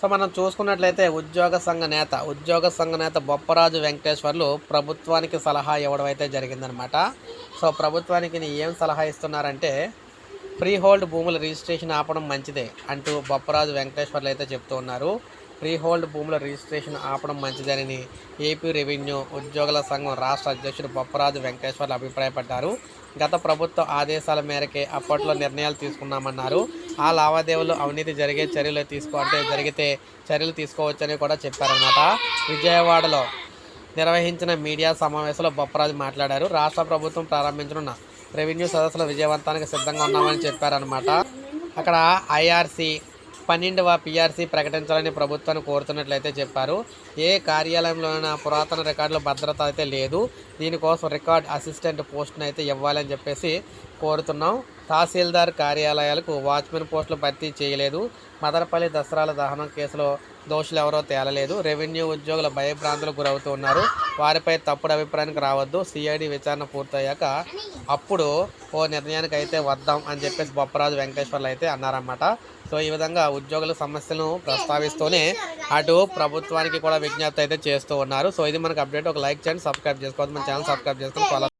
So మనం చూసుకున్నట్లయితే ఉద్యోగ సంఘ నేత ఉద్యోగ సంఘ నేత బొప్పరాజు వెంకటేశ్వర్లు ప్రభుత్వానికి సలహా ఇవ్వడం అయితే జరిగిందనమాట. సో ప్రభుత్వానికి ఏం సలహా ఇస్తున్నారంటే ఫ్రీ హోల్డ్ భూముల రిజిస్ట్రేషన్ ఆపడం మంచిదే అంటూ బొప్పరాజు వెంకటేశ్వర్లు అయితే చెప్తూ ఉన్నారు. ఫ్రీ హోల్డ్ భూముల రిజిస్ట్రేషన్ ఆపడం మంచిదని ఏపీ రెవెన్యూ ఉద్యోగుల సంఘం రాష్ట్ర అధ్యక్షుడు బొప్పరాజు వెంకటేశ్వర్లు అభిప్రాయపడ్డారు. గత ప్రభుత్వ ఆదేశాల మేరకే అప్పట్లో నిర్ణయాలు తీసుకున్నామన్నారు. ఆ లావాదేవీలు అవినీతి జరిగే చర్యలు తీసుకో అంటే జరిగితే చర్యలు తీసుకోవచ్చని కూడా చెప్పారన్నమాట. విజయవాడలో నిర్వహించిన మీడియా సమావేశంలో బొప్పరాజు మాట్లాడారు. రాష్ట్ర ప్రభుత్వం ప్రారంభించనున్న రెవెన్యూ సదస్సులో విజయవంతానికి సిద్ధంగా ఉన్నామని చెప్పారనమాట అక్కడ ఐఆర్సీ పన్నెండవ పీఆర్సీ ప్రకటించాలని ప్రభుత్వాన్ని కోరుతున్నట్లయితే చెప్పారు. ఏ కార్యాలయంలోనైనా పురాతన రికార్డుల భద్రత అయితే లేదు. దీనికోసం రికార్డ్ అసిస్టెంట్ పోస్ట్ని అయితే ఇవ్వాలని చెప్పేసి కోరుతున్నాం. తహసీల్దార్ కార్యాలయాలకు వాచ్మెన్ పోస్టులు భర్తీ చేయలేదు. మదనపల్లి దసరాల దహనం కేసులో దోషులు ఎవరో తేలలేదు. రెవెన్యూ ఉద్యోగుల భయభ్రాంతులకు గురవుతూ ఉన్నారు. వారిపై తప్పుడు అభిప్రాయానికి రావద్దు. సిఐడి విచారణ పూర్తయ్యాక అప్పుడు ఓ నిర్ణయానికి అయితే వద్దాం అని చెప్పేసి బొప్పరాజు వెంకటేశ్వర్లు అయితే అన్నారన్నమాట. సో ఈ విధంగా ఉద్యోగుల సమస్యలను ప్రస్తావిస్తూనే అటు ప్రభుత్వానికి కూడా విజ్ఞప్తి అయితే చేస్తూ ఉన్నారు. సో ఇది మనకు అప్డేట్. ఒక లైక్ చేయండి సబ్స్క్రైబ్ చేసుకోవద్దు. మన ఛానల్ సబ్స్క్రైబ్ చేసుకొని ఫాలో